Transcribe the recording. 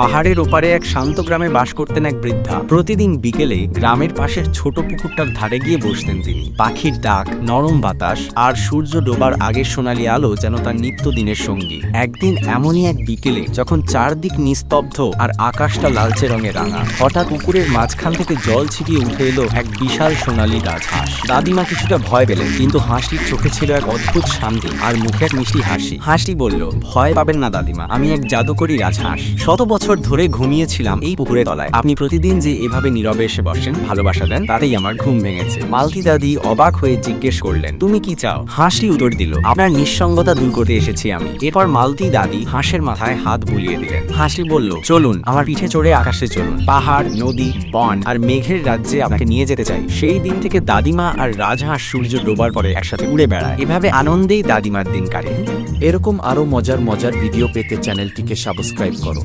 পাহাড়ের ওপারে এক শান্ত গ্রামে বাস করতেন এক বৃদ্ধা। প্রতিদিন বিকেলে গ্রামের পাশের ছোট পুকুরটার ধারে গিয়ে বসতেন তিনি। পাখির ডাক, নরম বাতাস আর সূর্য ডোবার আগের সোনালি আলো যেন তার নিত্যদিনের সঙ্গী। একদিন এমনই এক বিকেলে যখন চারদিক নিস্তব্ধ আর আকাশটা লালচে রঙে রাঙা, হঠাৎ পুকুরের মাঝখান থেকে জল ছিটিয়ে উঠে এলো এক বিশাল সোনালি রাজহাঁস দাদিমা কিছুটা ভয় পেলেন, কিন্তু হাঁসটির চোখে ছিল এক অদ্ভুত শান্তি আর মুখে এক মিষ্টি হাসি। হাসি বলল, ভয় পাবেন না দাদিমা, আমি এক জাদুকরি রাজহাঁস। শত বছর ধরে ঘুমিয়েছিলাম এই পুকুরের তলায়। আপনি প্রতিদিন যে এভাবে নীরবে এসে বসেন, ভালোবাসা দেন, তাতেই আমার ঘুম ভেঙেছে। মালতি দাদি অবাক হয়ে জিজ্ঞেস করলেন, তুমি কি চাও? হাঁসটি উত্তর দিল, আপনার নিঃসঙ্গতা দূর করতে এসেছি আমি। এরপর মালতি দাদি হাঁসের মাথায় হাত বুলিয়ে দিলেন। হাঁসটি বলল, চলুন, আমার পিঠে চড়ে আকাশে চলুন। পাহাড়, নদী, বন আর মেঘের রাজ্যে আপনাকে নিয়ে যেতে চাই। সেই দিন থেকে দাদিমা আর রাজহাঁস সূর্য ডোবার পরে একসাথে উড়ে বেড়ায়। এভাবে আনন্দেই দাদিমার দিন কাটে। এরকম আরও মজার মজার ভিডিও পেতে চ্যানেলটিকে সাবস্ক্রাইব করো।